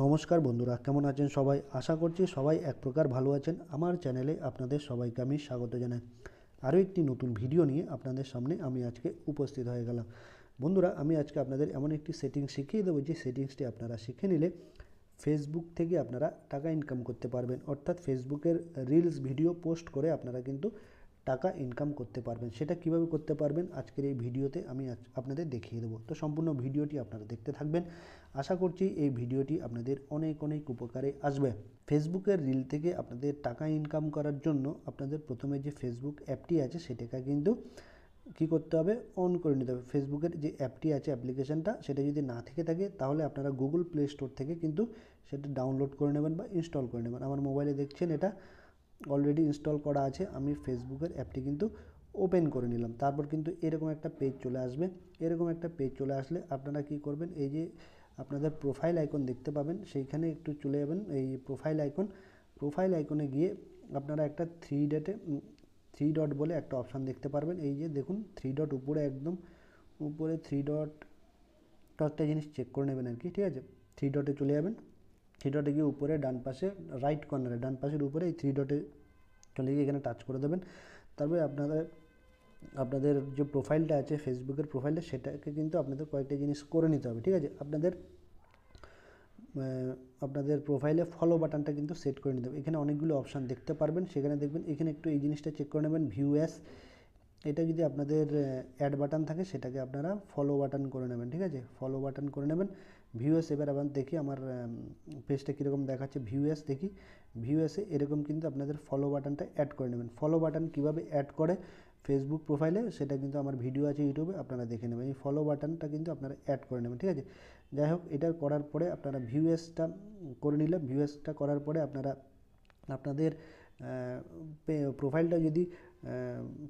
নমস্কার বন্ধুরা, কেমন আছেন সবাই? আশা করছি সবাই এক প্রকার ভালো আছেন। আমার চ্যানেলে আপনাদের সবাইকে আমি স্বাগত জানাই। আরও একটি নতুন ভিডিও নিয়ে আপনাদের সামনে আমি আজকে উপস্থিত হয়ে গেলাম। বন্ধুরা, আমি আজকে আপনাদের এমন একটি সেটিংস শিখিয়ে দেবো, যে সেটিংসটি আপনারা শিখে নিলে ফেসবুক থেকে আপনারা টাকা ইনকাম করতে পারবেন। অর্থাৎ ফেসবুকের রিলস ভিডিও পোস্ট করে আপনারা কিন্তু টাকা ইনকাম করতে পারবেন। সেটা কীভাবে করতে পারবেন? আজকের এই ভিডিওতে আমি আপনাদের দেখিয়ে দেবো। তো সম্পূর্ণ ভিডিওটি আপনারা দেখতে থাকবেন। আশা করছি এই ভিডিওটি আপনাদের অনেক অনেক উপকারে আসবে। ফেসবুকের রিল থেকে আপনাদের টাকা ইনকাম করার জন্য আপনাদের প্রথমে যে ফেসবুক অ্যাপটি আছে, সেটাকে কিন্তু কী করতে হবে? অন করে নিতে হবে। ফেসবুকের যে অ্যাপটি আছে, অ্যাপ্লিকেশনটা, সেটা যদি না থেকে থাকে, তাহলে আপনারা গুগল প্লে স্টোর থেকে কিন্তু সেটা ডাউনলোড করে নেবেন বা ইনস্টল করে নেবেন। আমার মোবাইলে দেখছেন এটা অলরেডি ইনস্টল করা আছে, আমি ফেসবুকের অ্যাপটি কিন্তু ওপেন করে নিলাম। তারপর কিন্তু এরকম একটা পেজ চলে আসবে। এরকম একটা পেজ চলে আসলে আপনারা কি করবেন? এই যে আপনাদের প্রোফাইল আইকন দেখতে পাবেন, সেইখানে একটু চলে যাবেন। এই প্রোফাইল আইকন প্রোফাইল আইকনে গিয়ে আপনারা একটা থ্রি ডেটে থ্রি ডট বলে একটা অপশান দেখতে পারবেন। এই যে দেখুন থ্রি ডট উপরে একদম, উপরে থ্রি ডট একটা জিনিস চেক করে নেবেন আর কি, ঠিক আছে? থ্রি ডটে চলে যাবেন। থ্রি ডটে গিয়ে উপরে ডান পাশে রাইট কর্নারে ডান পাশের উপরে এই থ্রি ডটে চলে গিয়ে এখানে টাচ করে দেবেন। তারপরে আপনাদের আপনাদের যে প্রোফাইলটা আছে ফেসবুকের প্রোফাইলটা সেটাকে কিন্তু আপনাদের কয়েকটা জিনিস করে নিতে হবে, ঠিক আছে? আপনাদের আপনাদের প্রোফাইলে ফলো বাটনটা কিন্তু সেট করে নিতে হবে। এখানে অনেকগুলো অপশান দেখতে পারবেন, সেখানে দেখবেন, এখানে একটু এই জিনিসটা চেক করে নেবেন ভিউ অ্যাস এটা যদি আপনাদের অ্যাড বাটন থাকে, সেটাকে আপনারা ফলো বাটন করে নেবেন, ঠিক আছে? ফলো বাটন করে নেবেন। ভিউএস এবার আবার দেখি আমার পেজটা কীরকম দেখাচ্ছে ভিউএস দেখি। ভিউএসে এরকম কিন্তু আপনাদের ফলো বাটনটা অ্যাড করে নেবেন। ফলো বাটন কীভাবে অ্যাড করে ফেসবুক প্রোফাইলে সেটা কিন্তু আমার ভিডিও আছে ইউটিউবে আপনারা দেখে নেবেন। এই ফলো বাটনটা কিন্তু আপনারা অ্যাড করে নেবেন, ঠিক আছে? যাই হোক, এটা করার পরে আপনারা ভিউএসটা করে নিলে ভিউএসটা করার পরে আপনারা, আপনাদের প্রোফাইলটা যদি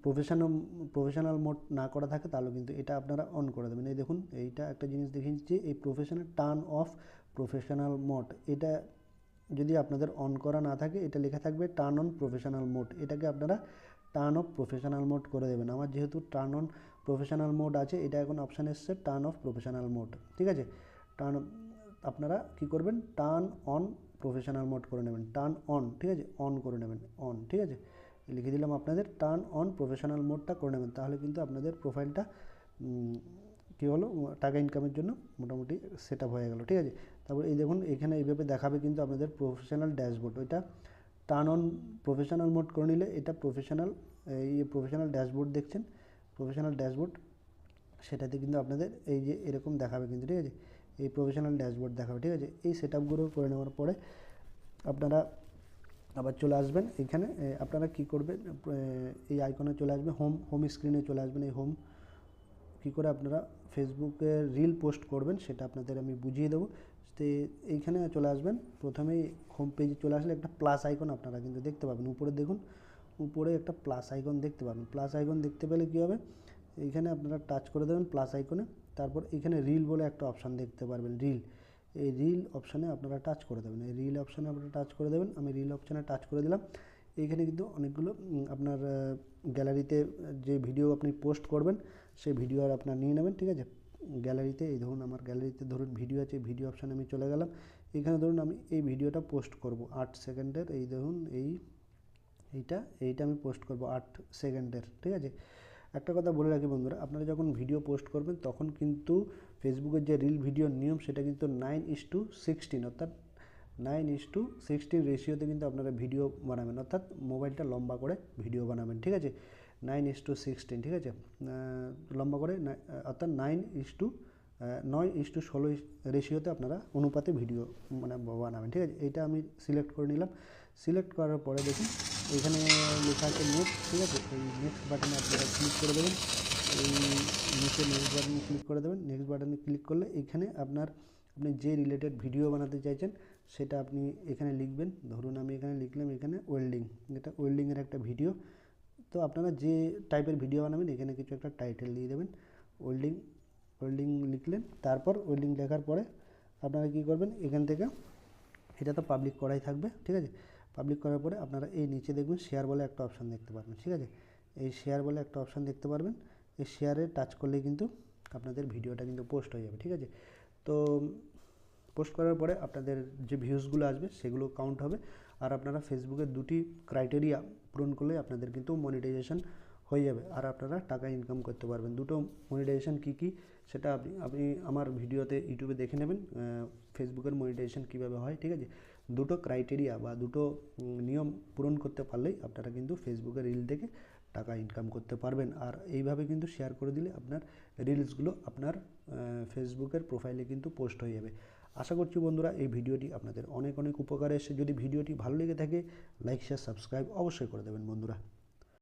প্রফেশনাল প্রফেশনাল মোড না করা থাকে, তাহলে কিন্তু এটা আপনারা অন করে দেবেন। এই দেখুন, এইটা একটা জিনিস দেখিয়েছি, এই professional turn off professional mode এটা যদি আপনাদের অন করা না থাকে, এটা লেখা থাকবে টার্ন অন প্রফেশনাল মোড এটাকে আপনারা টার্ন অফ প্রফেশনাল মোড করে দেবেন। আমার যেহেতু টার্ন অন প্রফেশনাল মোড আছে, এটা এখন অপশান এসছে টার্ন অফ প্রফেশনাল মোড ঠিক আছে? টার্ন আপনারা কি করবেন? টার্ন অন প্রফেশনাল মোড করে নেবেন। টার্ন অন ঠিক আছে? অন করে নেবেন। অন ঠিক আছে? লিখে দিলাম আপনাদের টার্ন অন প্রফেশনাল মোডটা করে নেবেন। তাহলে কিন্তু আপনাদের প্রোফাইলটা কী হলো টাকা ইনকামের জন্য মোটামুটি সেট হয়ে গেল, ঠিক আছে? তারপর এই দেখুন, এখানে এইভাবে দেখাবে কিন্তু আপনাদের প্রফেশনাল ড্যাশবোর্ড ওইটা টার্ন অন প্রফেশনাল মোড করে নিলে এটা প্রফেশনাল এই প্রফেশনাল ড্যাশবোর্ড দেখছেন? প্রফেশনাল ড্যাশবোর্ড সেটাতে কিন্তু আপনাদের এই যে এরকম দেখাবে কিন্তু, ঠিক আছে? এই প্রফেশনাল ড্যাশবোর্ড দেখাবে, ঠিক আছে? এই সেট আপগুলো করে নেওয়ার পরে আপনারা আবার চলে আসবেন এখানে। আপনারা কি করবেন? এই আইকনে চলে আসবেন হোম হোম স্ক্রিনে চলে আসবেন এই হোম কী করে আপনারা ফেসবুকে রিল পোস্ট করবেন সেটা আপনাদের আমি বুঝিয়ে দেবো। তো, এইখানে চলে আসবেন। প্রথমেই হোম পেজে চলে আসলে একটা প্লাস আইকন আপনারা কিন্তু দেখতে পাবেন। উপরে দেখুন, উপরে একটা প্লাস আইকন দেখতে পাবেন। প্লাস আইকন দেখতে পেলে কী হবে? এইখানে আপনারা টাচ করে দেবেন প্লাস আইকনে তারপর এখানে রিল বলে একটা অপশান দেখতে পারবেন রিল এই রিল অপশানে আপনারা টাচ করে দেবেন। এই রিল অপশানে আপনারা টাচ করে দেবেন। আমি রিল অপশানে টাচ করে দিলাম। এইখানে কিন্তু অনেকগুলো আপনার গ্যালারিতে যে ভিডিও আপনি পোস্ট করবেন, সেই ভিডিও আর আপনার নিয়ে নেবেন, ঠিক আছে? গ্যালারিতে এই ধরুন আমার গ্যালারিতে ধরুন ভিডিও আছে ভিডিও অপশানে আমি চলে গেলাম। এখানে ধরুন আমি এই ভিডিওটা পোস্ট করব। আট সেকেন্ডের, এই ধরুন এই, এইটা এইটা আমি পোস্ট করব, আট সেকেন্ডের, ঠিক আছে? একটা কথা বলে রাখি বন্ধুরা, আপনারা যখন ভিডিও পোস্ট করবেন, তখন কিন্তু ফেসবুকের যে রিল ভিডিওর নিয়ম, সেটা কিন্তু নাইন ইস টু সিক্সটিন অর্থাৎ নাইন ইস টু সিক্সটিন রেশিওতে কিন্তু আপনারা ভিডিও বানাবেন, অর্থাৎ মোবাইলটা লম্বা করে ভিডিও বানাবেন, ঠিক আছে? নাইন ইস টু সিক্সটিন ঠিক আছে? লম্বা করে অর্থাৎ নাইন ইস টু নয় ইস টু ষোলো রেশিওতে আপনারা অনুপাতে ভিডিও মানে বানাবেন, ঠিক আছে? এটা আমি সিলেক্ট করে নিলাম। সিলেক্ট করার পরে দেখুন, এখানে লেখা আছে নেক্সট ঠিক আছে? এই নেক্সট বাটনে আপনারা ক্লিক করে দেবেন। এই নিচে নেক্সট বাটনে ক্লিক করে দেবেন। নেক্সট বাটনে ক্লিক করলে এখানে আপনার, আপনি যে রিলেটেড ভিডিও বানাতে চাইছেন, সেটা আপনি এখানে লিখবেন। ধরুন আমি এখানে লিখলাম, এখানে ওয়েল্ডিং এটা ওয়েল্ডিংয়ের একটা ভিডিও তো আপনারা যে টাইপের ভিডিও বানাবেন, এখানে কিছু একটা টাইটেল দিয়ে দেবেন। ওয়েল্ডিং ওয়েল্ডিং লিখলেন। তারপর ওয়েল্ডিং লেখার পরে আপনারা কী করবেন? এখান থেকে, এটা তো পাবলিক করাই থাকবে, ঠিক আছে? পাবলিক করার পরে আপনারা এই নিচে দেখবেন শেয়ার বলে একটা অপশান দেখতে পারবেন, ঠিক আছে? এই শেয়ার বলে একটা অপশান দেখতে পারবেন, এই শেয়ারে টাচ করলে কিন্তু আপনাদের ভিডিওটা কিন্তু পোস্ট হয়ে যাবে, ঠিক আছে? তো পোস্ট করার পরে আপনাদের যে ভিউজগুলো আসবে সেগুলো কাউন্ট হবে, আর আপনারা ফেসবুকের দুটি ক্রাইটেরিয়া পূরণ করলে আপনাদের কিন্তু মনিটাইজেশন হয়ে যাবে আর আপনারা টাকা ইনকাম করতে পারবেন। দুটো মনিটাইজেশন কী কী সেটা আপনি আপনি আমার ভিডিওতে ইউটিউবে দেখে নেবেন ফেসবুকের মনিটাইজেশন কীভাবে হয়, ঠিক আছে? দুটো ক্রাইটেরিয়া বা দুটো নিয়ম পূরণ করতে পারলেই আপনারা কিন্তু ফেসবুকের রিল থেকে টাকা ইনকাম করতে পারবেন। আর এইভাবে কিন্তু শেয়ার করে দিলে আপনার রিলসগুলো আপনার ফেসবুকের প্রোফাইলে কিন্তু পোস্ট হয়ে যাবে। আশা করছি বন্ধুরা এই ভিডিওটি আপনাদের অনেক অনেক উপকারে এসে যদি ভিডিওটি ভালো লেগে থাকে লাইক শেয়ার সাবস্ক্রাইব অবশ্যই করে দেবেন বন্ধুরা।